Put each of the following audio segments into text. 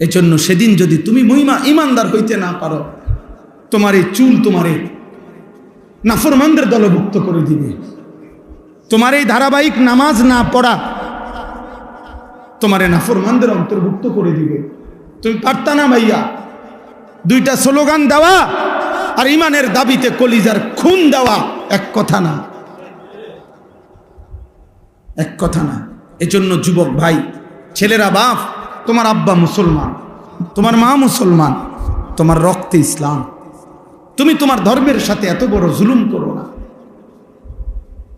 এজন্য সেদিন যদি তুমি মহিমা ইমানদার হইতে না পারো, তোমার এই চুল তোমার এই নাফরমানদের দলভুক্ত করে দিবে। তোমার এই ধারাবাহিক নামাজ না পড়া তোমার এই নাফরমানদের অন্তর্ভুক্ত করে দিবে। তুমি পারতা না ভাইয়া? দুইটা স্লোগান দেওয়া আর ইমানের দাবিতে কলিজার খুন দেওয়া এক কথা না। এক কথা না। এজন্য যুবক ভাই, ছেলেরা বাপ তোমার আব্বা মুসলমান, তোমার মা মুসলমান, তোমার রক্তে ইসলাম। তুমি তোমার ধর্মের সাথে এত বড় জুলুম করো না।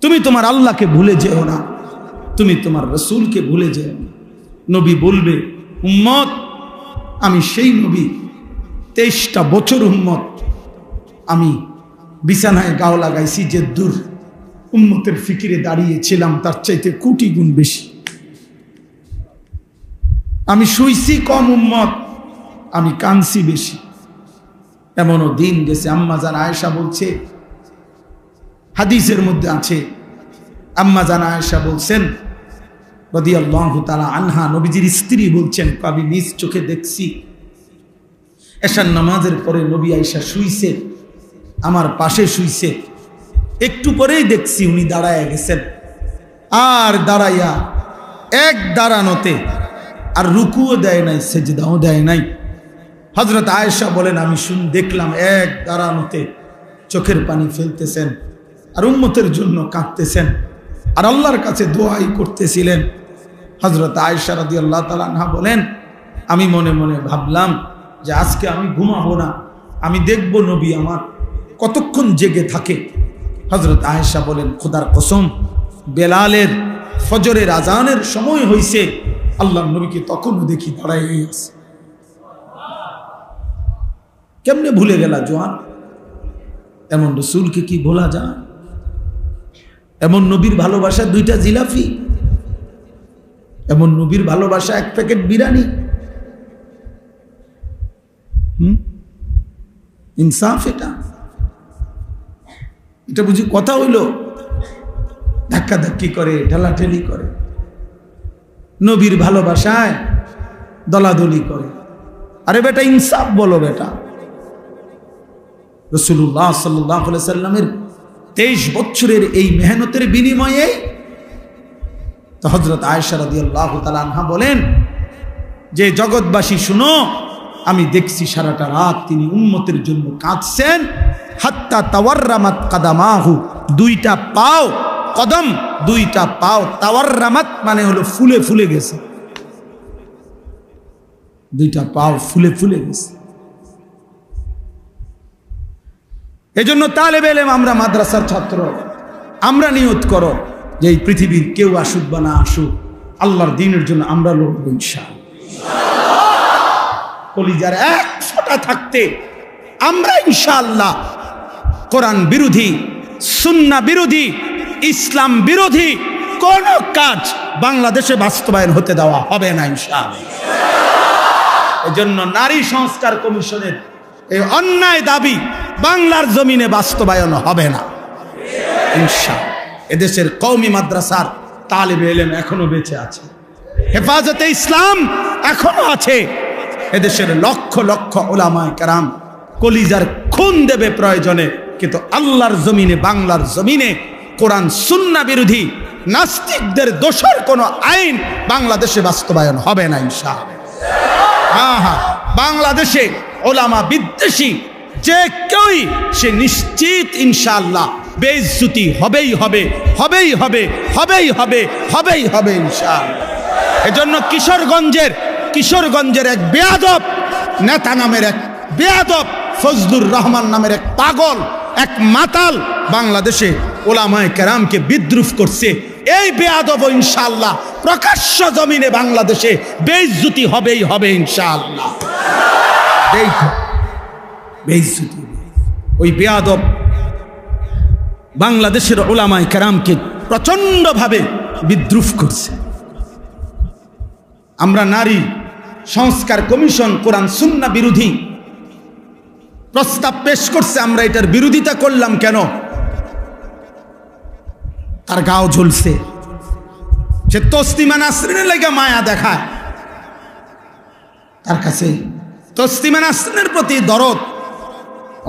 তুমি তোমার আল্লাহকে ভুলে যেও না। তুমি তোমার রসুলকে ভুলে যেও না। নবী বলবে, উম্মত, আমি সেই নবী। তেইশটা বছর উম্মত। আমি বিছানায় গাও লাগাইছি যে দূর। উম্মতের ফিকিরে দাঁড়িয়েছিলাম তার চাইতে কোটি গুণ বেশি। আমি শুইছি কম উম্মত, আমি কানছি বেশি। এমনও দিন গেছে, আম্মা জান আয়েশা বলছে, হাদিসের মধ্যে আছে, আম্মা জান আয়েশা বলছেন আনহা, নবীজির স্ত্রী বলছেন কবি নিজ চোখে দেখছি, এশার নামাজের পরে নবী আয়েশা শুইছে, আমার পাশে শুইছে, একটু পরেই দেখছি উনি দাঁড়ায় গেছেন, আর দাঁড়াইয়া এক দাঁড়ানোতে আর রুকুও দেয় নাই, সেজদাও দেয় নাই। হজরত আয়েশা বলেন, আমি শুন, দেখলাম এক দাঁড়ানোতে চোখের পানি ফেলতেছেন আর উম্মতের জন্য কাঁদতেছেন আর আল্লাহর কাছে দোয়াই করতেছিলেন। হজরত আয়েশা রাদি আল্লাহ তালা বলেন, আমি মনে মনে ভাবলাম যে আজকে আমি ঘুমাবো না, আমি দেখব নবী আমার কতক্ষণ জেগে থাকে। হজরত আয়েশা বলেন, খোদার কসম, বেলালের, ফজরের আজানের সময় হইছে আল্লাহ নবীকে তখনও দেখি দাঁড়াই আছে। কেমনে ভুলে গেলা জোয়ান? এমন রসুলকে কি ভোলা যায়? এমন নবীর ভালোবাসা দুইটা জিলাফি? এমন নবীর ভালোবাসা এক প্যাকেট বিরিয়ানি? হুম? ইনসাফ এটা। এটা বুঝি কথা হইল? ধাক্কা ধাক্কি করে, ঠেলাঠেলি করে। নবীর ভালোবাসায় দলাদলি করে। আরে বেটা, ইনসাফ বলো বেটা। রসুল্লাহ সাল্লাহ সাল্লামের তেইশ বছরের এই মেহনতের বিনিময়ে তো হজরত আয়সা রাদি আল্লাহ তালানহা বলেন, যে জগৎবাসী শুনো, আমি দেখছি সারাটা রাত তিনি উম্মতের জন্য কাঁদছেন। হাত্তা তাওয়ার কাদামাহু, দুইটা পাও কদম, দুইটা পাও তাওয়ার রামাত মানে হলো ফুলে ফুলে গেছে। দুইটা পাও ফুলে ফুলে গেছে। এজন্য তালেব এলেম আমরা মাদ্রাসার ছাত্র, আমরা নিয়ত করো যে এই পৃথিবীর কেউ আসুক বা না আসুক, আল্লাহর দিনের জন্য আমরা লড়ব ইনশাল কলিজার একশোটা থাকতে আমরা ইনশাআল্লাহ কোরআন বিরোধী, সুন্না বিরোধী ইসলাম বিরোধী কোন কাজ বাংলাদেশে বাস্তবায়ন হতে দেওয়া হবে না, ইনশাআল্লাহ। এজন্য নারী সংস্কার কমিশনের এই অন্যায় দাবি বাংলার জমিনে বাস্তবায়ন হবে না। ইনশা এদেশের কৌমি মাদ্রাসার তালিব এলেম এখনও বেঁচে আছে। হেফাজতে ইসলাম এখনও আছে। এদেশের লক্ষ লক্ষ ওলামায় কারাম কলিজার খুন দেবে প্রয়োজনে, কিন্তু আল্লাহর জমিনে, বাংলার জমিনে কোরআন সুন্না বিরোধী নাস্তিকদের দোষর কোনো আইন বাংলাদেশে বাস্তবায়ন হবে না ইনশা হ্যাঁ হ্যাঁ বাংলাদেশে ওলামা বিদ্বেষী যে কেউই, সে নিশ্চিত ইনশাআল্লাহ বেইজ্জুতি হবেই হবে হবেই হবে হবেই হবে হবেই হবে ইনশাআল্লাহ। এজন্য কিশোরগঞ্জের কিশোরগঞ্জের এক বেয়াদব, নেতা নামের এক বেয়াদব ফজলুর রহমান নামের এক পাগল, এক মাতাল বাংলাদেশে ওলামায় কেরামকে বিদ্রুপ করছে। এই বেয়াদব ইনশাল্লাহ প্রকাশ্য জমিনে বাংলাদেশে বেইজ্জুতি হবেই হবে ইনশাল্লাহ বেইজ্জুতি। ওই বেয়াদব বাংলাদেশের ওলামায় কেরামকে প্রচণ্ডভাবে বিদ্রুপ করছে। আমরা নারী সংস্কার কমিশন কোরআন সুন্না বিরোধী প্রস্তাব পেশ করছে আমরা এটার বিরোধিতা করলাম কেন? তার গাও ঝুলছে। সে তস্তিমা নাসরিনের লেগে মায়া দেখায়। তার কাছে তসলিমান আসনের প্রতি দরদ,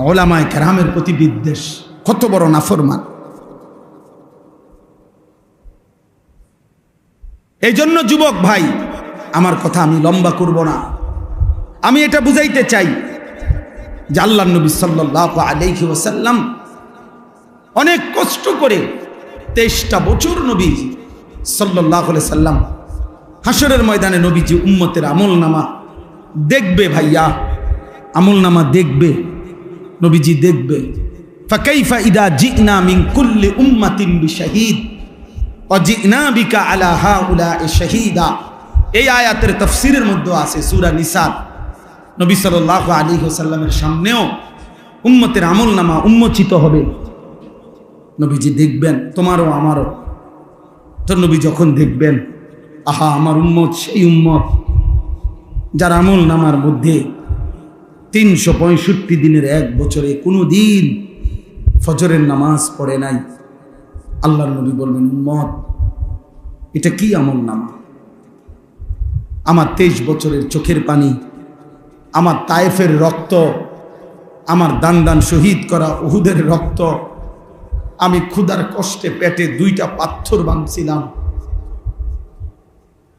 ওলামায় কেরামের প্রতি বিদ্বেষ, কত বড় নাফরমান। এই জন্য যুবক ভাই, আমার কথা আমি লম্বা করব না। আমি এটা বুঝাইতে চাই যে আল্লাহ নবী সাল্লাহ আলাইহি ওয়াসাল্লাম অনেক কষ্ট করে তেইশটা বছর নবী সাল্লাহ সাল্লাম হাসরের ময়দানে নবীজি উম্মতের আমল নামা দেখবে ভাইয়া আমল নামা দেখবে, নবীজি দেখবে। ইদা কুল্লি আলা এই আয়াতের তফসিরের মধ্যে আছে সূরা নবী সামনেও উম্মতের আমল নামা উন্মোচিত হবে। নবীজি দেখবেন, তোমারও আমারও। তো নবী যখন দেখবেন, আহা, আমার উম্মত, সেই উম্মত, যার আমল নামার মধ্যে তিনশো পঁয়ষট্টি দিনের এক বছরে কোনো দিন ফজরের নামাজ পড়ে নাই। আল্লাহর নবী বলবেন, উম্মত, এটা কি আমল নামা? আমার তেইশ বছরের চোখের পানি, আমার তায়েফের রক্ত, আমার দান দান শহীদ করা উহুদের রক্ত আমি ক্ষুধার কষ্টে পেটে দুইটা পাথর বাঁধছিলাম।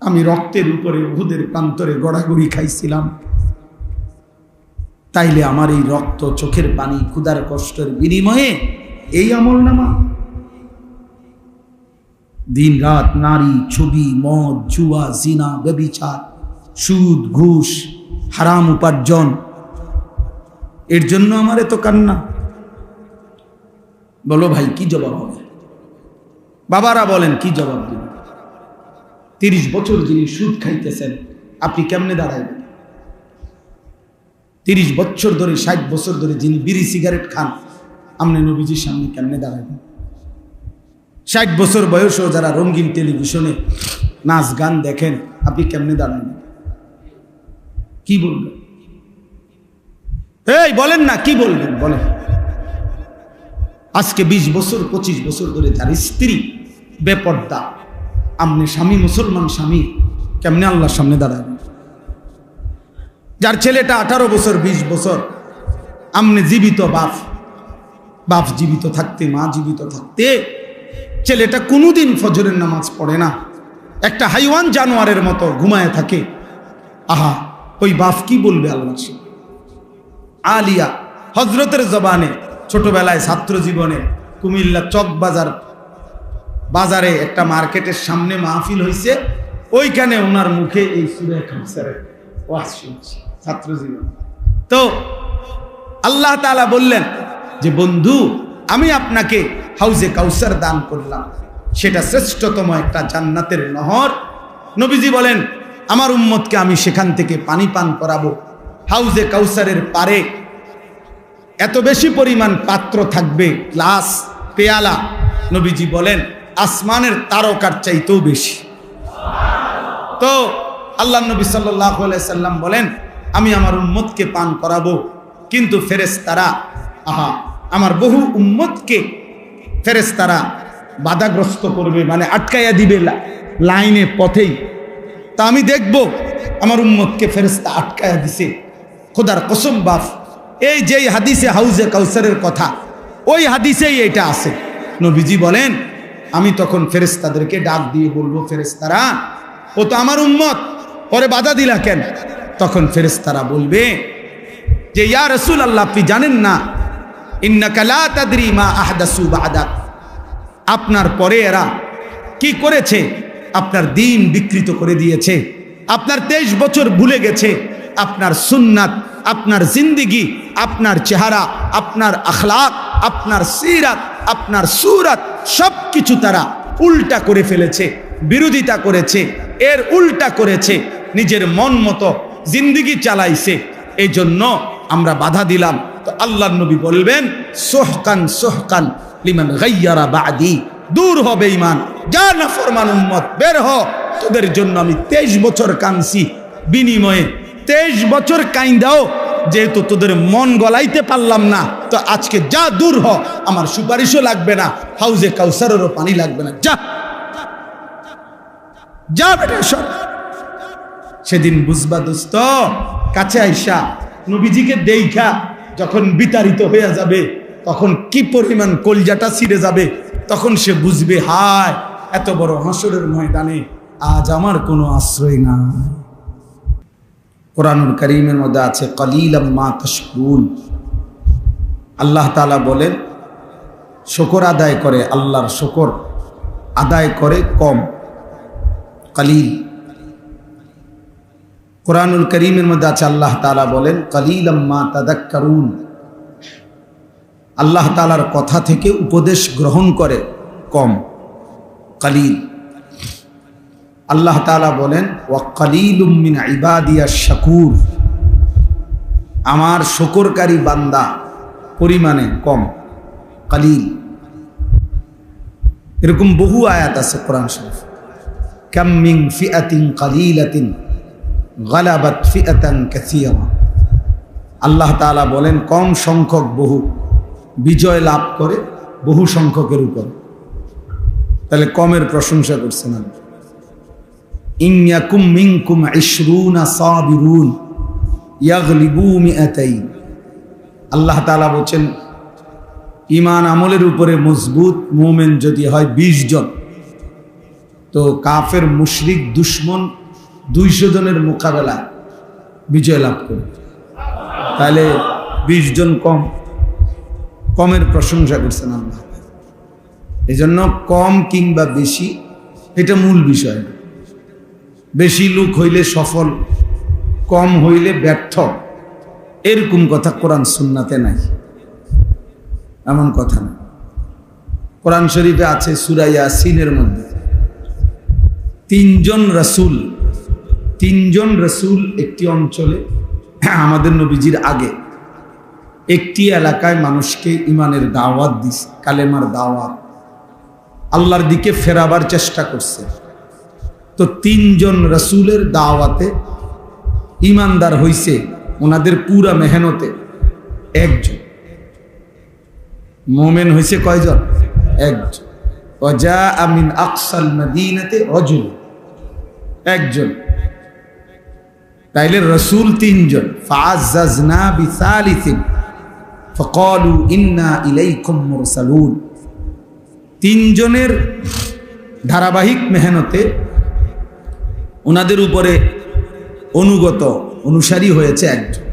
আমি রক্তের উপরে উহুদের প্রান্তরে গড়াগড়ি খাইছিলাম। তাইলে আমার এই রক্ত চোখের পানি ক্ষুধার কষ্টের বিনিময়ে এই আমল নামা দিন রাত নারী, ছবি, মদ, জুয়া, জিনা, ব্যবিচার, সুদ, ঘুষ, হারাম উপার্জন, এর জন্য আমার এত কান্না। বলো ভাই, কি জবাব হবে? বাবারা বলেন, কি জবাব দিন তিরিশ বছর যিনি সুদ খাইতেছেন, আপনি কেমনে দাঁড়াইবেন? তিরিশ বছর ধরে, ষাট বছর ধরে যিনি বিড়ি সিগারেট খান আপনি নবীজির সামনে কেমনে দাঁড়াইবেন? ষাট বছর বয়সেও যারা রঙিন টেলিভিশনে নাচ গান দেখেন, আপনি কেমনে দাঁড়াবেন কি বলবেন? এই, বলেন না, কি বলবেন? বলেন। আজকে ২০ বছর ২৫ বছর ধরে তার স্ত্রী বেপর্দা। আপনি স্বামী, মুসলমান স্বামী, কেমনে আল্লাহর সামনে দাঁড়াবেন যার ছেলেটা আঠারো বছর ২০ বছর, আমনে জীবিত বাপ। বাপ জীবিত থাকতে, মা জীবিত থাকতে, ছেলেটা কোনোদিন ফজরের নামাজ পড়ে না। একটা হাইওয়ান জানোয়ারের মতো ঘুমায় থাকে। আহা, ওই বাপ কি বলবে আল্লাহ আলিয়া হজরতের জবানে ছোটবেলায় ছাত্র জীবনে কুমিল্লা চক বাজার বাজারে একটা মার্কেটের সামনে মাহফিল হয়েছে ওইখানে ওনার মুখে এই সুরে কাউসারের ওয়াজ শুনছি, ছাত্র জীবন। তো আল্লাহ তাআলা বললেন যে, বন্ধু, আমি আপনাকে হাউজে কাউসার দান করলাম। সেটা শ্রেষ্ঠতম একটা জান্নাতের নহর। নবীজি বলেন, আমার উম্মতকে আমি সেখান থেকে পানি পান করাবো। হাউজে কাউসারের পারে এত বেশি পরিমাণ পাত্র থাকবে, গ্লাস, পেয়ালা, নবীজি বলেন, আসমানের তারকার চাইতেও বেশি। তো আল্লাহ নবী সাল্লাম বলেন, আমি আমার উম্মতকে পান করাবো, কিন্তু ফেরেশতারা, আহা, আমার বহু উম্মতকে ফেরেশতারা বাধাগ্রস্ত করবে মানে আটকাইয়া দিবে লাইনে, পথেই। তা আমি দেখব, আমার উম্মতকে ফেরেশতা আটকায়া দিছে। খোদার কসম বাফ এই যেই হাদিসে হাউজে কাউসারের কথা, ওই হাদিসেই এটা আছে। নবীজি বলেন, আমি তখন ফেরেশতাদেরকে ডাক দিয়ে বলব, ফেরেশতারা, ও তো আমার উম্মত, পরে বাধা দিলা কেন? তখন ফেরেশতারা বলবে, যে ইয়া রসুল আল্লাহ আপনি জানেন না, ইন্নাকা লা তাদরি মা আহদাসু বাদাক আপনার পরে এরা কি করেছে? আপনার দিন বিকৃত করে দিয়েছে। আপনার তেইশ বছর ভুলে গেছে। আপনার সুন্নাত, আপনার জিন্দিগি, আপনার চেহারা, আপনার আখলাক, আপনার সিরাত, আপনার সুরাত সব কিছু তারা উল্টা করে ফেলেছে, বিরোধিতা করেছে, এর উল্টা করেছে, নিজের মন মতো জিন্দিগি চালাইছে। এই জন্য আমরা বাধা দিলাম। তো আল্লাহ নবী বলবেন, সোহকান সোহকান লিমান গাইয়ারা বাদি, দূর হবে ইমান যা না ফরমান উম্মত, বের হ। তোদের জন্য আমি তেইশ বছর কাঁদছি। বিনিময়ে তেইশ বছর কাইন্দাও, যেহেতু তোদের মন গলাইতে পারলাম না, তো আজকে যা দূর হ, আমার সুপারিশও লাগবে না, হাউজে কাউসারেরও পানি লাগবে না। যা। যা বেটা সেদিন বুঝবা দোস্ত, কাছে আইসা নবীজিকে দেইখা যখন বিতাড়িত হয়ে যাবে, তখন কি পরিমাণ কলজাটা ছিঁড়ে যাবে, তখন সে বুঝবে, হায়, এত বড় হাসরের ময়দানে আজ আমার কোনো আশ্রয় নাই। কোরআনুল করিমের মধ্যে আছে কলিল মা তশকুল আল্লাহ তালা বলেন, শকর আদায় করে, আল্লাহর শকর আদায় করে কম। কলিল। কোরআনুল করিমের মধ্যে আছে, আল্লাহ তালা বলেন কলিল আম্মা তাদাক্কারুন। আল্লাহ তালার কথা থেকে উপদেশ গ্রহণ করে কম। কলিল। আল্লাহ তালা বলেন ওয়াকালিলুমিন ইবাদিয়া শাকুর। আমার শকরকারী বান্দা পরিমাণে কম, কালিল। এরকম বহু আয়াত আছে কোরআন শরীফ। কাম্মিং ফিআতিন কালিলাতিন গালাবাত ফিআতান কাসিরা। আল্লাহ তাআলা বলেন, কম সংখ্যক বহু বিজয় লাভ করে, বহু সংখ্যকের উপর। তাহলে কমের প্রশংসা করছেন আল্লাহ। আল্লাহ তাআলা বলেন ইমান আমলের উপরে মজবুত মোমেন যদি হয় ২০ জন, তো কাফের মুশরিক দুশ্মন দুইশো জনের মোকাবেলা বিজয় লাভ করবে। তাহলে ২০ জন কম, কমের প্রশংসা করছেন আল্লাহ। এই জন্য কম কিংবা বেশি, এটা মূল বিষয়। বেশি লোক হইলে সফল, কম হইলে ব্যর্থ। এরকম কথা কোরআন সুন্নাতে নাই। এমন কথা না। কোরআন শরীফে আছে সুরাইয়া সিনের মধ্যে। তিনজন রসুল তিনজন রসুল একটি অঞ্চলে, আমাদের নবীজির আগে। একটি এলাকায় মানুষকে ইমানের দাওয়াত দিস কালেমার দাওয়াত। আল্লাহর দিকে ফেরাবার চেষ্টা করছে। তো তিনজন রসুলের দাওয়াতে ইমানদার হইছে ওনাদের পুরা মেহনতে একজন। মোমেন হয়েছে কয়জন? একজন। অজা আমিন আকসাল মদিনাতে অজুল একজন। তাইলে রসুল তিনজন। ফাজাজনা বিসালিসিন। ফকালু ইন্না ইলাইকুম মুরসালুন। তিনজনের ধারাবাহিক মেহনতে ওনাদের উপরে অনুগত, অনুসারী হয়েছে একজন।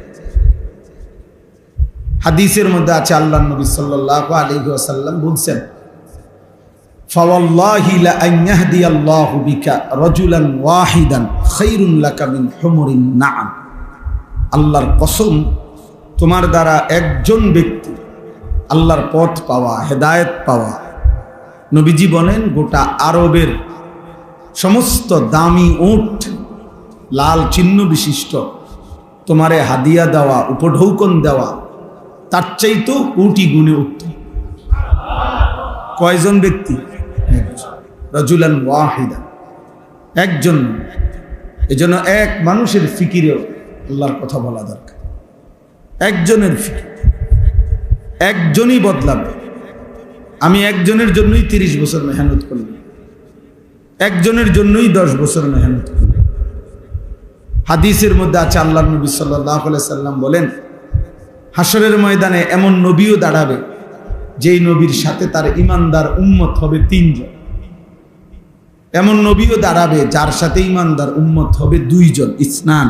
হাদিসের মধ্যে আছে, আল্লাহ নবী সাল্লাহ আলী আসাল্লাম বলছেন আল্লাহর কসম, তোমার দ্বারা একজন ব্যক্তি আল্লাহর পথ পাওয়া, হেদায়েত পাওয়া, নবীজি বলেন, গোটা আরবের সমস্ত দামি উট, লাল চিহ্ন বিশিষ্ট। তোমারে হাদিয়া দেওয়া, উপঢৌকন দেওয়া, তার চাইতেও কোটি গুণে উত্তম। কয়জন ব্যক্তি? রাজুলান ওয়াহিদা। একজন এজন্য এক মানুষের ফিকিরেও আল্লাহর কথা বলা দরকার। একজনের ফিকির। একজনই বদলাবে। আমি একজনের জন্যই তিরিশ বছর মেহনত করলাম। একজনের জন্যই দশ বছর মেহনত হাদিসের মধ্যে আছে আল্লাহ নবী সাল্লাহ সাল্লাম বলেন হাসরের ময়দানে এমন নবীও দাঁড়াবে, যেই নবীর সাথে তার ইমানদার উম্মত হবে তিনজন। এমন নবীও দাঁড়াবে, যার সাথে ইমানদার উম্মত হবে দুইজন, ইসনান।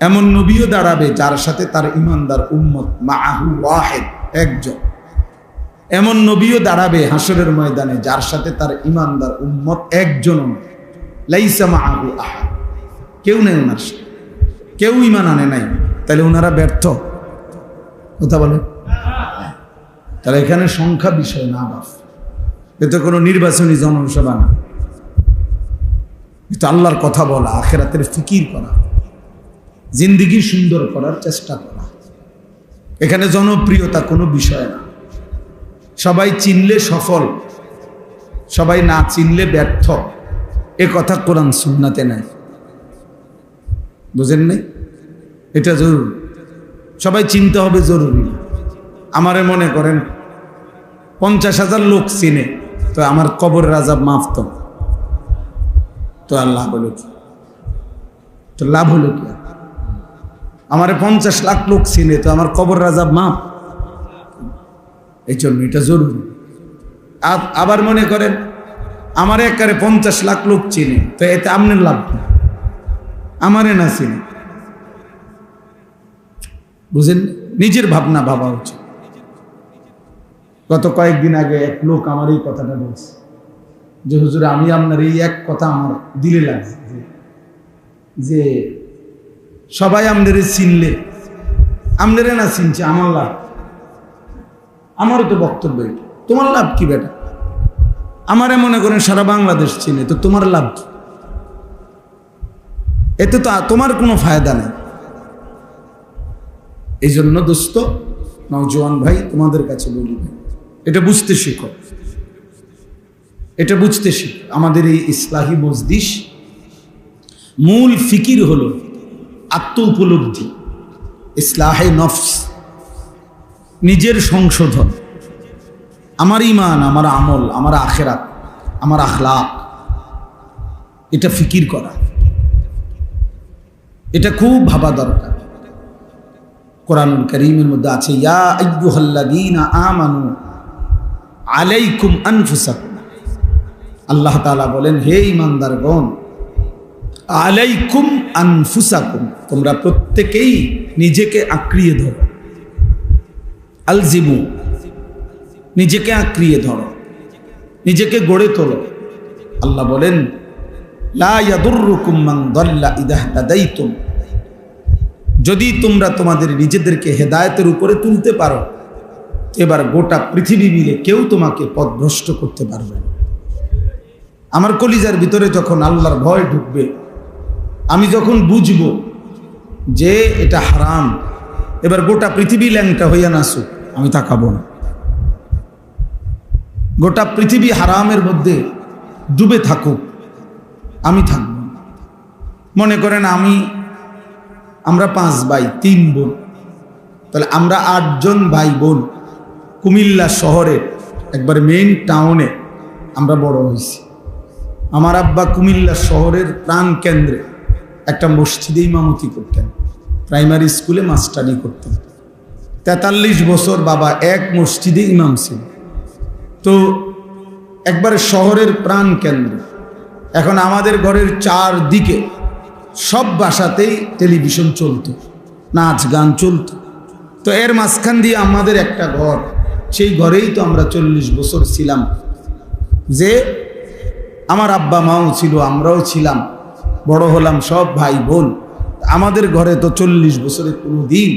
এমন নবীও দাঁড়াবে, যার সাথে তার ইমানদার উম্মত মাহু ওয়াহেদ, একজন। এমন নবীও দাঁড়াবে হাসরের ময়দানে, যার সাথে তার ইমানদার উম্মত একজন কেউ নেই ওনার সাথে। কেউ ইমান আনে নাই। তাহলে ওনারা ব্যর্থ। কথা বলে? তাহলে এখানে সংখ্যা বিষয় না বাপ এতে কোনো নির্বাচনী জনসভা না। এটা আল্লাহর কথা বলা, আখেরাতের ফিকির করা, জিন্দিগি সুন্দর করার চেষ্টা করা। এখানে জনপ্রিয়তা কোনো বিষয় না। সবাই চিনলে সফল, সবাই না চিনলে ব্যর্থ। এ কথা কোরআন সুন্নাতে নাই। বুঝেন নাই? এটা জরুরি। সবাই চিনতে হবে জরুরি। আমারে মনে করেন, পঞ্চাশ হাজার লোক চিনে, তো আমার কবর রাজা মাফ তো। তো আল্লাহ বলে তো লাভ হলো কি? আর? আমারে পঞ্চাশ লাখ লোক চিনে, তো আমার কবর রাজা মাপ এই জন্য এটা জরুরি। আবার মনে করেন, আমার একারে পঞ্চাশ লাখ লোক চিনে, তো এতে আমনের লাভ কি? আমারে না চিনে। বুঝেন? নিজের ভাবনা ভাবা উচিত। গত কয়েকদিন আগে এক লোক আমার এই কথাটা বলছে, যে, হুজুর, আমি আপনার এই এক কথা আমার দিলে লাগছে যে- সবাই আমনেরে চিনলে। আমনেরে না চিনছে, আমার লাভ আমারও তো বক্তব্য এটা। তোমার লাভ কি বেটা? আমারে মনে করেন সারা বাংলাদেশ চিনে তো তোমার লাভ কি? এতে তো তোমার কোনো ফায়দা নেই। এই জন্য দোস্ত নওজোয়ান ভাই তোমাদের কাছে বলি ভাই, এটা বুঝতে শিখো। এটা বুঝতে শিখো। আমাদের এই ইসলাহি মজদিস মূল ফিকির হলো আত্ম উপলব্ধি ইসলাহে নফস। নিজের সংশোধন। আমার ইমান আমার আমল, আমার আখেরাত, আমার আখলাক, এটা ফিকির করা। এটা খুব ভাবা দরকার। কোরআনুল করিমের মধ্যে আছে, ইয়া আমানু আলাইকুম আল্লাহ তাআলা বলেন, হে ইমানদারগণ আলাইকুম আনফুসাকুম, তোমরা প্রত্যেকেই নিজেকে আঁকড়িয়ে ধরো। আলজিমু। নিজেকে আঁকড়িয়ে ধরো। নিজেকে গড়ে তোলো। আল্লাহ বলেন যদি তোমরা তোমাদের নিজেদেরকে হেদায়তের উপরে তুলতে পারো, এবার গোটা পৃথিবী মিলে কেউ তোমাকে পথভ্রষ্ট করতে পারবে আমার কলিজার ভিতরে যখন আল্লাহর ভয় ঢুকবে, আমি যখন বুঝব যে এটা হারাম, এবার গোটা পৃথিবী ল্যাংটা হইয়া নাসুক আমি তাকাবো না। গোটা পৃথিবী হারামের মধ্যে ডুবে থাকুক, আমি থাকব মনে করেন আমি, আমরা পাঁচ ভাই, তিন বোন। তাহলে আমরা আটজন ভাই বোন কুমিল্লা শহরে, একবার মেইন টাউনে আমরা বড় হয়েছি। আমার আব্বা কুমিল্লা শহরের প্রাণ কেন্দ্রে একটা মসজিদে ইমামতি করতেন। প্রাইমারি স্কুলে মাস্টারি করতেন। তেতাল্লিশ বছর বাবা এক মসজিদে ইমাম ছিল তো একবারে শহরের প্রাণ কেন্দ্র। এখন আমাদের ঘরের চার দিকে সব বাসাতেই টেলিভিশন চলতো, নাচ গান চলতো। তো এর মাঝখান দিয়ে আমাদের একটা ঘর, সেই ঘরেই তো আমরা চল্লিশ বছর ছিলাম। যে আমার আব্বা মাও ছিল, আমরাও ছিলাম, বড় হলাম সব ভাই বোন। আমাদের ঘরে তো চল্লিশ বছরে কোনো দিন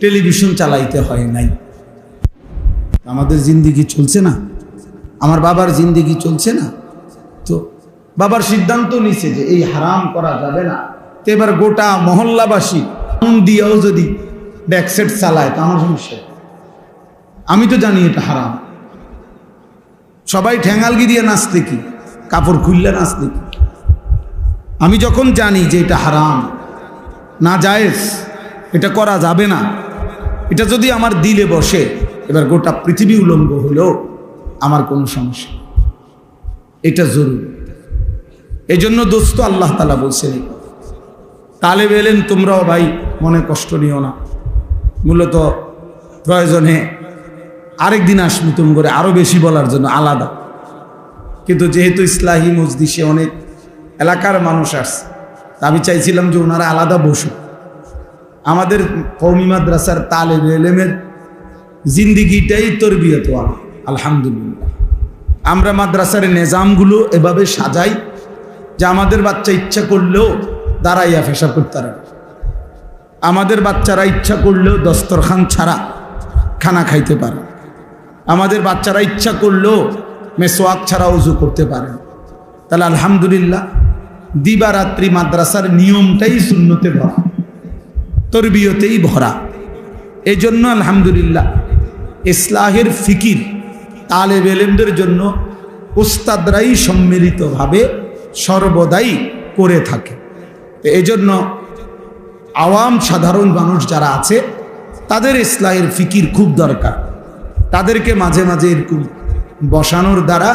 টেলিভিশন চালাইতে হয় নাই। আমাদের জিন্দিগি চলছে না। আমার বাবার জিন্দিগি চলছে না। তো বাবার সিদ্ধান্ত নিছে যে এই হারাম করা যাবে না। তো এবার গোটা মহল্লাবাসী দিয়েও যদি ব্যাকসেট চালায়, তো আমার সমস্যা। আমি তো জানি এটা হারাম। সবাই ঠ্যাঙ্গালগি দিয়ে নাচতে কি? কাপড় খুললে নাচতে কি? আমি যখন জানি যে এটা হারাম, না জায়েজ এটা করা যাবে না। এটা যদি আমার দিলে বসে, এবার গোটা পৃথিবী উলঙ্গ হলেও আমার কোনো সমস্যা এটা জরুরি। এই জন্য দোস্ত আল্লাহ তালা বলছেন। তালেব এলেন, তোমরাও ভাই মনে কষ্ট নিও না। মূলত প্রয়োজনে আরেক দিন আসব তুমি করে আরও বেশি বলার জন্য আলাদা। কিন্তু যেহেতু ইসলাহী মজদিসে অনেক এলাকার মানুষ আসছে আমি চাইছিলাম যে ওনারা আলাদা বসুক। আমাদের কৌমি মাদ্রাসার তালেব এলেমের জিন্দিগিটাই তরবিয়ত আলা, আলহামদুলিল্লাহ। আমরা মাদ্রাসার নিজামগুলো এভাবে সাজাই যে আমাদের বাচ্চা ইচ্ছা করলেও দাঁড়াইয়া ফেসা করতে আমাদের বাচ্চারা ইচ্ছা করলেও দস্তরখান ছাড়া খানা খাইতে পারে আমাদের বাচ্চারা ইচ্ছা করলেও মেসোয়াক ছাড়া উজু করতে পারে তাহলে আলহামদুলিল্লাহ দিবারাত্রি মাদ্রাসার নিয়মটাই শূন্যতে ভরা তরবিয়তেই ভরা। এই জন্য আলহামদুলিল্লাহ ইসলাহের ফিকির তালেব এলেমদের জন্য উস্তাদরাই সম্মিলিতভাবে সর্বদাই করে থাকে। তো এই জন্য আওয়াম সাধারণ মানুষ যারা আছে, তাদের ইসলাহের ফিকির খুব দরকার। তাদেরকে মাঝে মাঝে এরকম বসানোর দ্বারা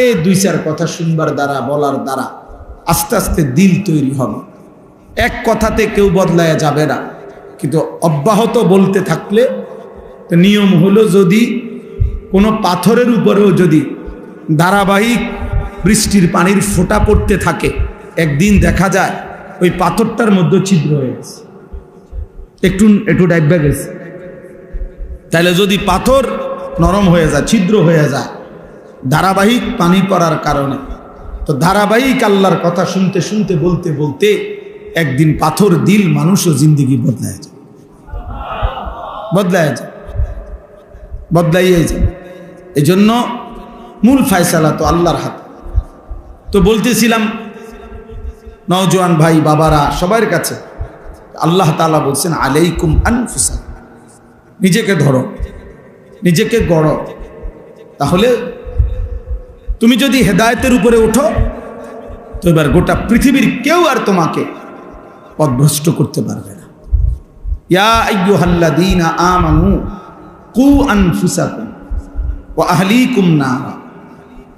এ দুই চার কথা শুনবার দ্বারা, বলার দ্বারা আস্তে আস্তে দিল তৈরি হবে। এক কথাতে কেউ বদলায়া যাবে না। কিন্তু অব্যাহত বলতে থাকলে নিয়ম হলো যদি কোনো পাথরের উপরেও যদি ধারাবাহিক বৃষ্টির পানির ফোঁটা পড়তে থাকে, একদিন দেখা যায় ওই পাথরটার মধ্যে ছিদ্র হয়ে গেছে। একটু একটু ডাইবা গেছে। তাহলে যদি পাথর নরম হয়ে যায়, ছিদ্র হয়ে যায়, ধারাবাহিক পানি পড়ার কারণে, তো ধারাবাহিক আল্লাহর কথা শুনতে শুনতে, বলতে বলতে একদিন পাথর দিল মানুষ ও জিন্দিগি বদলায় যায়। বদলায় যায়। বদলাইয়ে যায়। এই জন্য মূল ফায়সালা তো আল্লাহর হাত। তো বলতেছিলাম, নওজোয়ান ভাই, বাবারা সবার কাছে। আল্লাহ তালা বলছেন, আলাইকুম আনফুসা নিজেকে ধরো, নিজেকে গড়ো। তাহলে তুমি যদি হেদায়তের উপরে ওঠো, তো এবার গোটা পৃথিবীর কেউ আর তোমাকে পদভ্রষ্ট করতে পারবে না।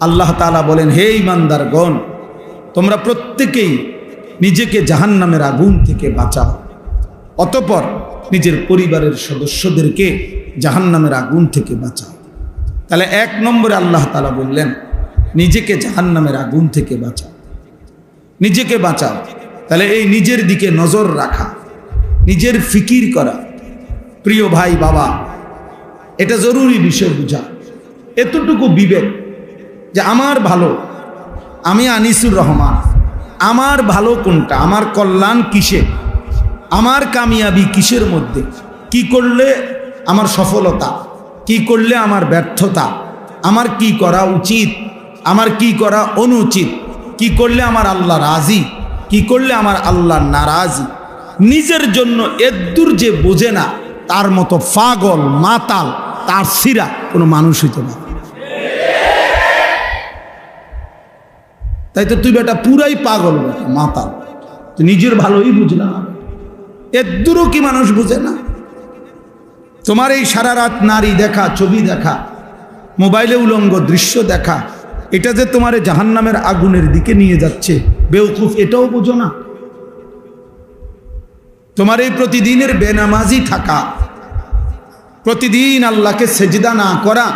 আল্লাহ বলেন, হে ঈমানদারগণ, তোমরা প্রত্যেকেই নিজেকে জাহান্নামের আগুন থেকে বাঁচাও। অতপর নিজের পরিবারের সদস্যদেরকে জাহান্নামের আগুন থেকে বাঁচাও। তাহলে এক নম্বরে আল্লাহ তাআলা বললেন, নিজেকে জাহান্নামের আগুন থেকে বাঁচাও। নিজেকে বাঁচাও। তাহলে এই নিজের দিকে নজর রাখা, নিজের ফিকির করা, প্রিয় ভাই, বাবা, এটা জরুরি বিষয় বুঝা। এতটুকু বিবেক যে আমার ভালো, আমি আনিসুর রহমান। আমার ভালো কোনটা? আমার কল্যাণ কিসে? আমার কামিয়াবি কিসের মধ্যে? কি করলে আমার সফলতা? কি করলে আমার ব্যর্থতা? আমার কি করা উচিত? আমার কি করা অনুচিত? কি করলে আমার আল্লাহ রাজি? কি করলে আমার আল্লাহ নারাজি? নিজের জন্য এদ্দুর যে বোঝে না, তার মতো পাগল, মাতাল, তার সিরা কোনো মানুষ হইতে পারে তাই তো তুই বেটা পুরাই পাগল বেটা, মাতাল। নিজের ভালোই বুঝলা। না এদ্দুরও কি মানুষ বুঝে না? তোমার এই সারা রাত নারী দেখা, ছবি দেখা, মোবাইলে উলঙ্গ দৃশ্য দেখা এটা যে তোমার জাহান্নামের আগুনের দিকে নিয়ে যাচ্ছে বেউকুফ এটাও বোঝো না। তোমার এই প্রতিদিনের বেনামাজি থাকা, প্রতিদিন আল্লাহকে সেজদা না করা,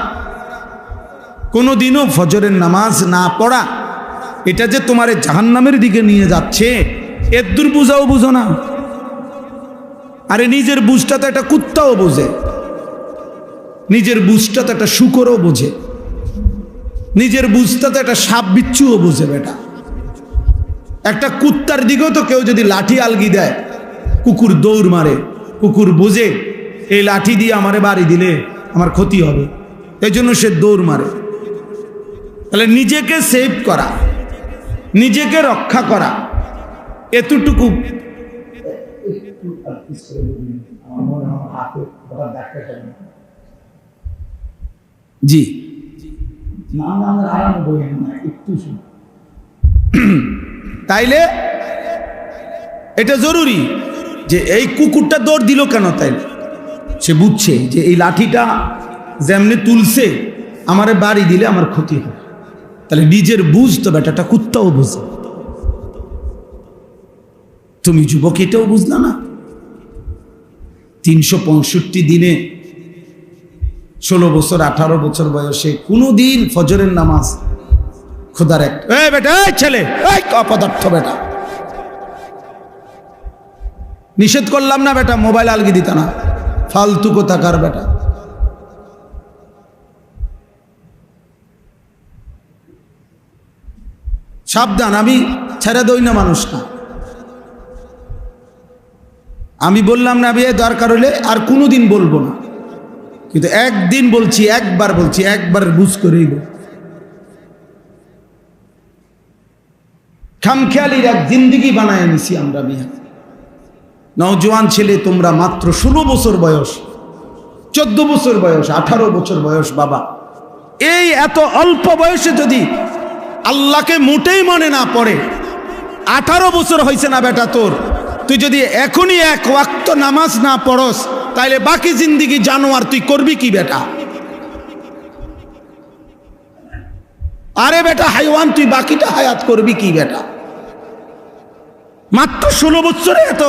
কোনোদিনও ফজরের নামাজ না পড়া, এটা যে তোমার জাহান্নামের দিকে নিয়ে যাচ্ছে, এর দূর বুঝাও বুঝো না। আরে নিজের বুঝটা তো একটা কুত্তাও বোঝে, নিজের বুঝটা তো একটা শুকরও বোঝে। নিজের বুঝতে তো একটা সাপ বিচ্ছুও বোঝে বেটা। একটা কুত্তার দিকেও তো কেউ যদি লাঠি আলগি দেয় কুকুর দৌড় মারে কুকুর বুঝে এই লাঠি দিয়ে আমারে বাড়ি দিলে আমার ক্ষতি হবে। এই জন্য সে দৌড় মারে। তাহলে নিজেকে সেভ করা নিজেকে রক্ষা করা এতটুকু জি। তাইলে এটা জরুরি যে এই কুকুরটা দৌড় দিল কেন তাই সে বুঝছে যে এই লাঠিটা যেমনি তুলছে, আমারে বাড়ি দিলে আমার ক্ষতি হবে। তাহলে নিজের বুঝ তো বেটাটা কুত্তাও বুঝে। তুমি যুবক, এটাও বুঝলা না? তিনশো পঁয়ষট্টি দিনে ষোলো বছর, আঠারো বছর বয়সে কোনো দিন ফজরের নামাজ খোদার এক বেটা ছেলে অপদার্থ বেটা। নিষেধ করলাম না বেটা, মোবাইল আলগি দিত না। ফালতু কোথাকার বেটা। সাবধান, আমি ছেড়ে দই না মানুষ না আমি বললাম না বিয়ে দরকার হলে আর কোনোদিন বলব না। কিন্তু একদিন বলছি, একবার বলছি, একবার বুঝ করেই খামখেয়ালির এক জিন্দিগি বানায় নিছি আমরা বিয়া নওজোয়ান ছেলে, তোমরা মাত্র ষোলো বছর বয়স, চোদ্দ বছর বয়স, আঠারো বছর বয়স বাবা। এই এত অল্প বয়সে যদি আল্লাহকে মোটেই মনে না পড়ে, আঠারো বছর হয়েছে না বেটা তোর। তুই যদি এখনই এক ওয়াক্ত নামাজ না পড়স তাইলে বাকি জিন্দিগি জানোয়ার, তুই করবি কি বেটা? আরে বেটা হাইওয়ান, তুই বাকিটা হায়াত করবি কি বেটা? মাত্র ষোলো বছরে এত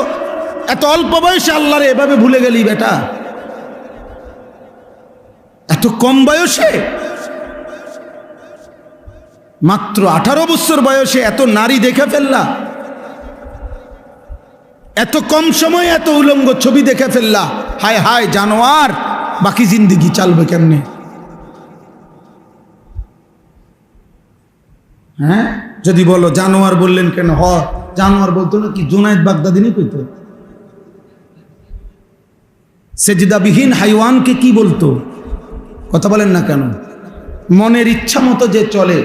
এত অল্প বয়সে আল্লাহরে এভাবে ভুলে গেলি বেটা? এত কম বয়সে? মাত্র আঠারো বছর বয়সে এত নারী দেখে ফেললা? এত কম সময়ে এত উলঙ্গ ছবি দেখে ফেললা। হায় হায়, জানোয়ার, বাকি জিন্দিগি চালবে কেমনে? হ্যাঁ? যদি বলো, জানোয়ার বললেন কেন? হ, জানোয়ার বলতো না কি জুনায়দ বাগদাদিনই কইতো? সেজদাবিহীন হাইওয়ানকে কি বলতো? কথা বলেন না কেন? মনের ইচ্ছা মতো যে চলে,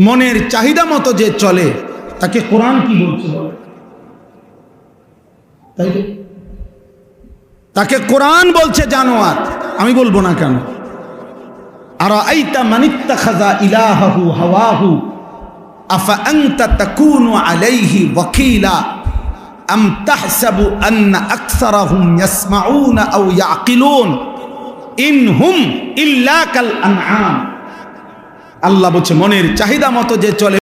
মনের চাহিদা মতো যে চলে, তাকে কোরআন কি বলছে বলে? তাই তাকে কোরআন বলছে জানোয়ার আমি বলব না কেন? আর আইতা মানিত্তা খাজা ইলাহাহু হাওয়াহু, আফা আনতা তাকুনু আলাইহি ওয়াকিলা, আম তাহসাবু আন্না আকসারাহুম ইয়াসমাউনা আও ইয়াকিলুন, ইন হুম ইল্লা কাল আনআম। আল্লাহ বলছে, মনের চাহিদা মতো যে চলে